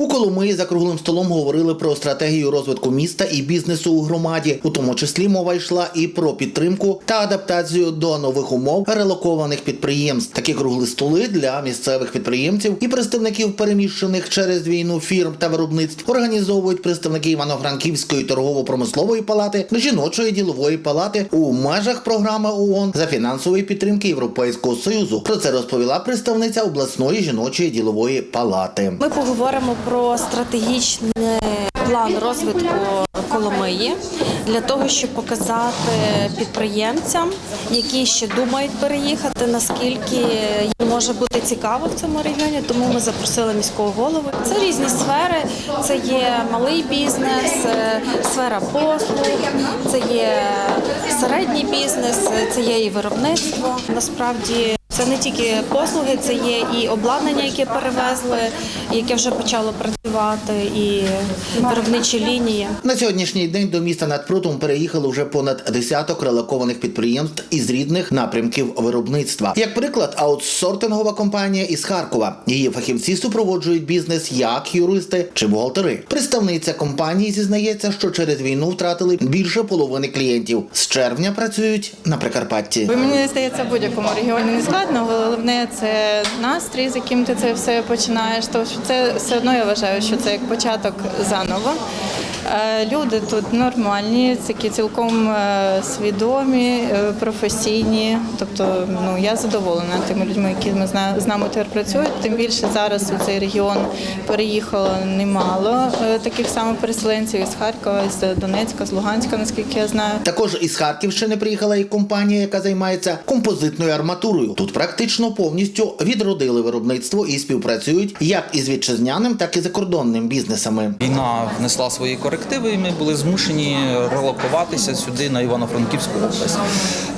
У Коломиї за круглим столом говорили про стратегію розвитку міста і бізнесу у громаді. У тому числі мова йшла і про підтримку та адаптацію до нових умов релокованих підприємств. Такі кругли столи для місцевих підприємців і представників переміщених через війну фірм та виробництв організовують представники Івано-Франківської торгово-промислової палати, жіночої ділової палати у межах програми ООН за фінансової підтримки Європейського союзу. Про це розповіла представниця обласної жіночої ділової палати. Ми поговоримо про стратегічний план розвитку Коломиї для того, щоб показати підприємцям, які ще думають переїхати, наскільки їм може бути цікаво в цьому регіоні. Тому ми запросили міського голову. Це різні сфери. Це є малий бізнес, е, сфера послуг, це є середній бізнес, це є і виробництво. Насправді. Це не тільки послуги, це є і обладнання, яке перевезли, яке вже почало працювати, і виробничі лінії. На сьогоднішній день до міста над Прутом переїхали вже понад десяток релокованих підприємств із рідних напрямків виробництва. Як приклад, аутсортингова компанія із Харкова. Її фахівці супроводжують бізнес як юристи чи бухгалтери. Представниця компанії зізнається, що через війну втратили більше половини клієнтів. З червня працюють на Прикарпатті. Бо Мені здається, в будь-якому регіоні не складно. Головне це настрій, з яким ти це все починаєш. Тому це все одно я вважаю, що це як початок заново. Е, Люди тут нормальні, такі цілком е, свідомі, е, професійні. Тобто, ну я задоволена тими людьми, які ми зна- з нами тепер працюють. Тим більше зараз у цей регіон переїхало немало таких самих переселенців із Харкова, з Донецька, з Луганська, наскільки я знаю. Також із Харківщини приїхала і компанія, яка займається композитною арматурою. Тут практично повністю відродили виробництво і співпрацюють як із вітчизняним, так і закордонним бізнесами. Війна внесла свої корективи, і ми були змушені релокуватися сюди на Івано-Франківську область.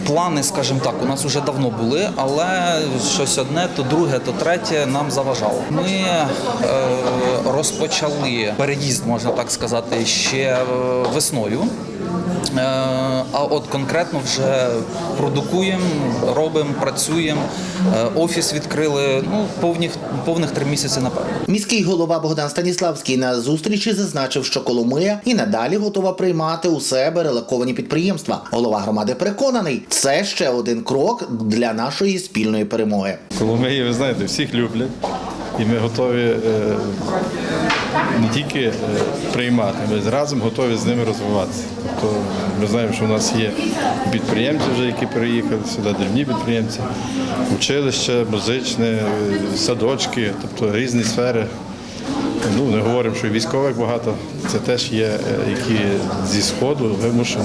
Плани, скажімо так, у нас вже давно були, але щось одне, то друге, то третє нам заважало. Ми е, розпочали переїзд, можна так сказати, ще е, весною. Е, А от конкретно вже продукуємо, робимо, працюємо. Е, Офіс відкрили ну повних повних три місяці напевно. Міський голова Богдан Станіславський на зустрічі зазначив, що Коломия і надалі готова приймати у себе релоковані підприємства. Голова громади переконаний, це ще один крок для нашої спільної перемоги. Коломиї, ви знаєте, всіх люблять, і ми готові е, не тільки е, приймати, ми разом готові з ними розвиватися. Тобто ми знаємо, що у нас є підприємці, вже, які переїхали сюди, дрібні підприємці, училище, музичне, е, садочки, тобто різні сфери. Ну, не говоримо, що військових багато. Це теж є, е, які зі сходу вимушено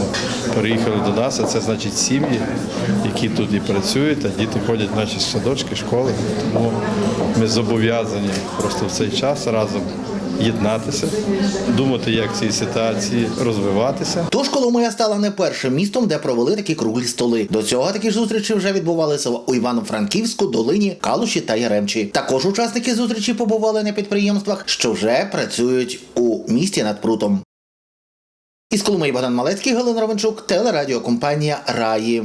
переїхали до нас. А це значить сім'ї, які тут і працюють, а діти ходять в наші садочки, школи. Тому ми зобов'язані просто в цей час разом єднатися, думати, як цій ситуації розвиватися. Тож Коломия стала не першим містом, де провели такі круглі столи. До цього такі зустрічі вже відбувалися у Івано-Франківську, Долині, Калуші та Яремчі. Також учасники зустрічі побували на підприємствах, що вже працюють у місті над прутом. Із Коломиї Богдан Малецький, Галина Ровенчук, телерадіокомпанія Раї.